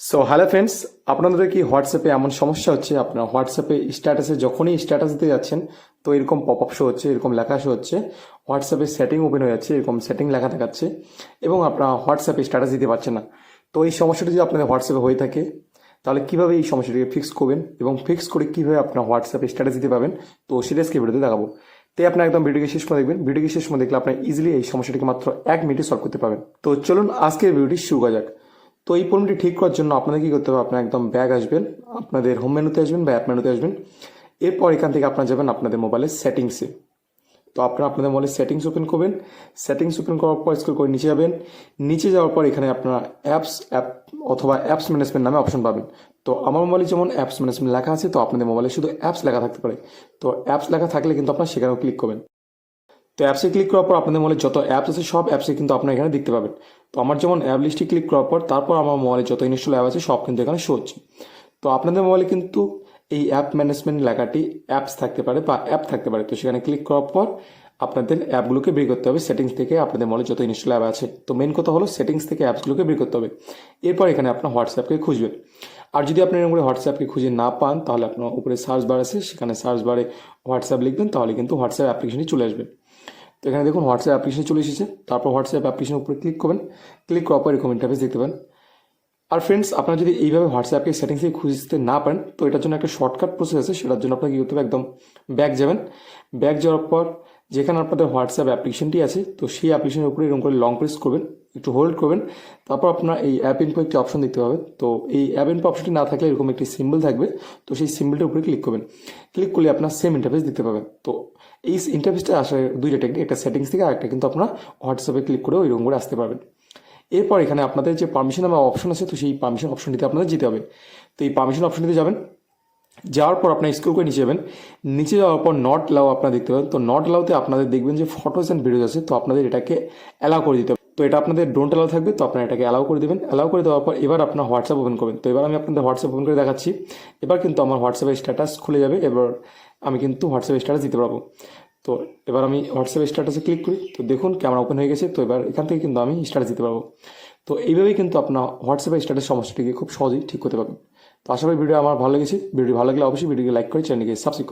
So hello friends আপনাদের কি হোয়াটসঅ্যাপে এমন সমস্যা হচ্ছে? আপনার হোয়াটসঅ্যাপে স্ট্যাটাসে যখনই স্ট্যাটাস দিতে যাচ্ছেন, তো এরকম পপ আপ শো হচ্ছে, এরকম লেখা শো হচ্ছে হোয়াটসঅ্যাপে সেটিং ওপেন হয়ে যাচ্ছে, এরকম সেটিং লেখা দেখাচ্ছে, এবং আপনার হোয়াটসঅ্যাপে স্ট্যাটাস দিতে পারছেন না। তো এই সমস্যাটা যদি আপনাদের হোয়াটসঅ্যাপে হয়ে থাকে, তাহলে কীভাবে এই সমস্যাটিকে ফিক্স করবেন এবং ফিক্স করে কীভাবে আপনার হোয়াটসঅ্যাপে স্ট্যাটাস দিতে পাবেন তো আজকে ভিডিওতে দেখাবো। তাই আপনি একদম ভিডিওকে শেষ করে দেখবেন। ভিডিওকে শেষ করে দেখলে আপনি ইজিলি এই সমস্যাটিকে মাত্র এক মিনিটে সলভ করতে পারবেন। তো চলুন আজকের ভিডিওটি শুরু করা যাক। তো এই প্রবলেমটি ঠিক করার জন্য আপনাদের কী করতে হবে? আপনার একদম ব্যাগ আসবেন, আপনাদের হোম মেনুতে আসবেন বা অ্যাপ মেনুতে আসবেন। এরপর এখান থেকে আপনারা যাবেন আপনাদের মোবাইলের সেটিংসে তো আপনারা আপনাদের মোবাইলের সেটিংস ওপেন করবেন। সেটিংস ওপেন করার পর স্ক্রল করে নিচে যাবেন। নিচে যাওয়ার পর এখানে আপনারা অ্যাপস অ্যাপ অথবা অ্যাপস ম্যানেজমেন্ট নামে অপশন পাবেন। তো আমার মোবাইলে যেমন অ্যাপস ম্যানেজমেন্ট লেখা আছে, তো আপনাদের মোবাইলে শুধু অ্যাপস লেখা থাকতে পারে। তো অ্যাপস লেখা থাকলে কিন্তু আপনারা সেখানেও ক্লিক করবেন। তো অ্যাপসে ক্লিক করার পর আপনাদের মোবাইলে যত অ্যাপস আছে সব অ্যাপসে কিন্তু আপনারা এখানে দেখতে পাবেন। তো আমার যেমন অ্যাপ লিস্টে ক্লিক করার পর তারপর আমার মোবাইলে যত ইনস্টল অ্যাপ আছে সব কিন্তু এখানে শো হচ্ছে। তো আপনাদের মোবাইলে কিন্তু এই অ্যাপ ম্যানেজমেন্ট লেখাটি অ্যাপস থাকতে পারে বা অ্যাপ থাকতে পারে। তো সেখানে ক্লিক করার পর আপনাদের অ্যাপগুলোকে বের করতে হবে সেটিংস থেকে আপনাদের মোবাইলে যত ইনস্টল অ্যাপ আছে। তো মেন কথা হলো সেটিংস থেকে অ্যাপসগুলোকে বের করতে হবে। এরপর এখানে আপনার হোয়াটসঅ্যাপকে খুঁজবেন। আর যদি আপনি এরকম করে হোয়াটসঅ্যাপকে খুঁজে না পান, তাহলে আপনার উপরে সার্চ বার আছে। সেখানে সার্চ বারে হোয়াটসঅ্যাপ লিখবেন, তাহলে কিন্তু হোয়াটসঅ্যাপ অ্যাপ্লিকেশনটি চলে আসবে। এখানে দেখুন হোয়াটসঅ্যাপ অ্যাপ্লিকেশন চলে এসেছে। তারপর হোয়াটসঅ্যাপ অ্যাপ্লিকেশনের উপরে ক্লিক করবেন। ক্লিক করার পর এরকম ইন্টারফেস দেখতে পান আর ফ্রেন্ডস আপনারা যদি এইভাবে হোয়াটসঅ্যাপকে সেটিংসে খুঁজতে না পারেন, তো এটার জন্য একটা শর্টকাট প্রসেস আছে। সেটার জন্য আপনাকে কী করতে হবে? একদম ব্যাক যাবেন। ব্যাক যাওয়ার পর যেখানে আপনাদের হোয়াটসঅ্যাপ অ্যাপ্লিকেশনটি আছে, তো সেই অ্যাপ্লিকেশনের উপরে এরকম করে লং প্রেস করবেন। একটু হোল্ড করবেন। তারপর আপনার এই অ্যাপ ইনফো একটি অপশন দেখতে পাবেন। তো এই অ্যাপ ইনফো অপশনটি না থাকলে এরকম একটি সিম্বল থাকবে। তো সেই সিম্বলটার উপরে ক্লিক করবেন। ক্লিক করলে আপনার সেম ইন্টারফেস দেখতে পাবেন। তো এই ইন্টারফেসটা আসার দুইটা টেকনিক একটা সেটিংস থেকে আরেকটা কিন্তু আপনার হোয়াটসঅ্যাপে ক্লিক করে ওইরকম করে আসতে পারবেন। এরপর এখানে আপনাদের যে পারমিশন আমার অপশন আছে, তো সেই পারমিশন অপশনটিতে আপনাদের যেতে হবে। তো এই পারমিশন অপশনটিতে যাবেন। যাওয়ার পর আপনার স্ক্রল করে নিচে যাবেন। নিচে যাওয়ার পর নট লাও আপনারা দেখতে পাবেন। তো নট লাউতে আপনাদের দেখবেন যে ফটোস অ্যান্ড ভিডিওস আছে। তো আপনাদের এটাকে অ্যালাউ করে দিতে হবে। তো এটা আপনাদের ডোন্ট অ্যালাউ থাকবে, তো আপনারা এটাকে অ্যালাউ করে দেবেন। অ্যালাউ করে দেওয়ার পর এবার আপনার হোয়াটসঅ্যাপ ওপেন করবেন। তো এবার আমি আপনাদের হোয়াটসঅ্যাপ ওপেন করে দেখাচ্ছি। এবার কিন্তু আমার হোয়াটসঅ্যাপের স্ট্যাটাস খুলে যাবে, এবার আমি কিন্তু হোয়াটসঅ্যাপের স্ট্যাটাস দিতে পারব। তো এবার আমি হোয়াটসঅ্যাপের স্ট্যাটাসে ক্লিক করি, তো দেখুন ক্যামেরা ওপেন হয়ে গেছে, তো এবার এখান থেকে কিন্তু আমি স্ট্যাটাস দিতে পারব। তো এইভাবেই কিন্তু আপনার হোয়াটসঅ্যাপের স্ট্যাটাস সমস্যাটিকে খুব সহজেই ঠিক করতে পারবেন। তো আশা করি ভিডিও আমার ভালো লেগেছে। ভিডিও ভালো লাগলে অবশ্যই ভিডিওকে লাইক করে চ্যানেলকে সাবস্ক্রাইব